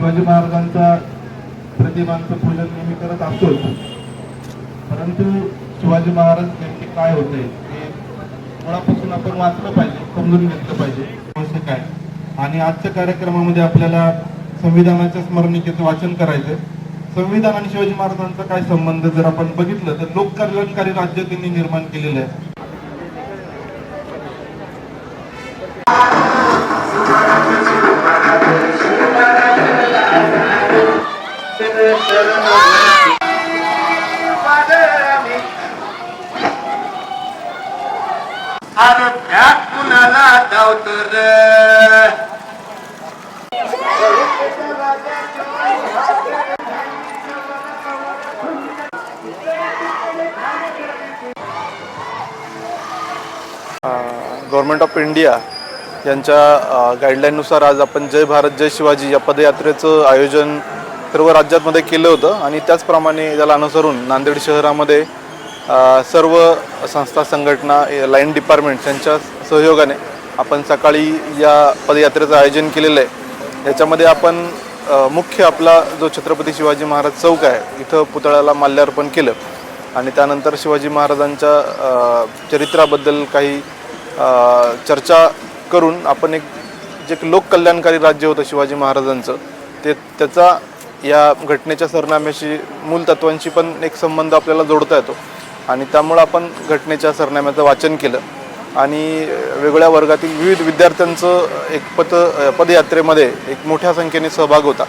शिवाजी महाराजांचा प्रतिमांचं पूजन नेहमी करत असतोच. परंतु शिवाजी महाराज नेमके काय होते हे मुळापासून आपण वाचलं पाहिजे समजून घेतलं पाहिजे. आवश्यक आहे. आणि आजच्या कार्यक्रमामध्ये आपल्याला संविधानाच्या स्मरणिकेचं वाचन करायचं संविधान आणि शिवाजी महाराजांचा काय संबंध जर आपण बघितलं तर लोककल्याणकारी राज्य त्यांनी निर्माण केलेलं आहे. अरे त्यात कुणाला धावतर गव्हर्नमेंट ऑफ इंडिया यांच्या गाईडलाईननुसार आज आपण जय भारत जय शिवाजी या पदयात्रेचं आयोजन सर्व राज्यांमध्ये केलं होतं. आणि त्याचप्रमाणे त्याला अनुसरून नांदेड शहरामध्ये सर्व संस्था संघटना लाईन डिपार्टमेंट यांच्या सहयोगाने आपण सकाळी या पदयात्रेचं आयोजन केलेलं आहे. याच्यामध्ये आपण मुख्य आपला जो छत्रपती शिवाजी महाराज चौक आहे इथं पुतळ्याला माल्यार्पण केलं. आणि त्यानंतर शिवाजी महाराजांच्या चरित्राबद्दल काही चर्चा करून आपण एक जे एक लोककल्याणकारी राज्य होतं शिवाजी महाराजांचं ते त्याचा या घटनेच्या सरनाम्याशी मूलतत्वांशी पण एक संबंध आपल्याला जोडता येतो. आणि त्यामुळं आपण घटनेच्या सरनाम्याचं वाचन केलं. आणि वेगळ्या वर्गातील विविध विद्यार्थ्यांचं एक पद पदयात्रेमध्ये एक मोठ्या संख्येने सहभाग होता.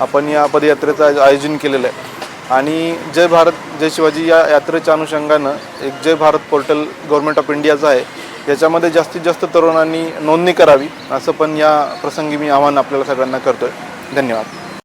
आपण या पदयात्रेचं आयोजन केलेलं आहे. आणि जय भारत जय शिवाजी या यात्रेच्या अनुषंगानं एक Jai Bharat portal government of इंडियाचं आहे. याच्यामध्ये जास्तीत जास्त तरुणांनी नोंदणी करावी असं पण या प्रसंगी मी आव्हान आपल्याला सगळ्यांना करतोय. धन्यवाद.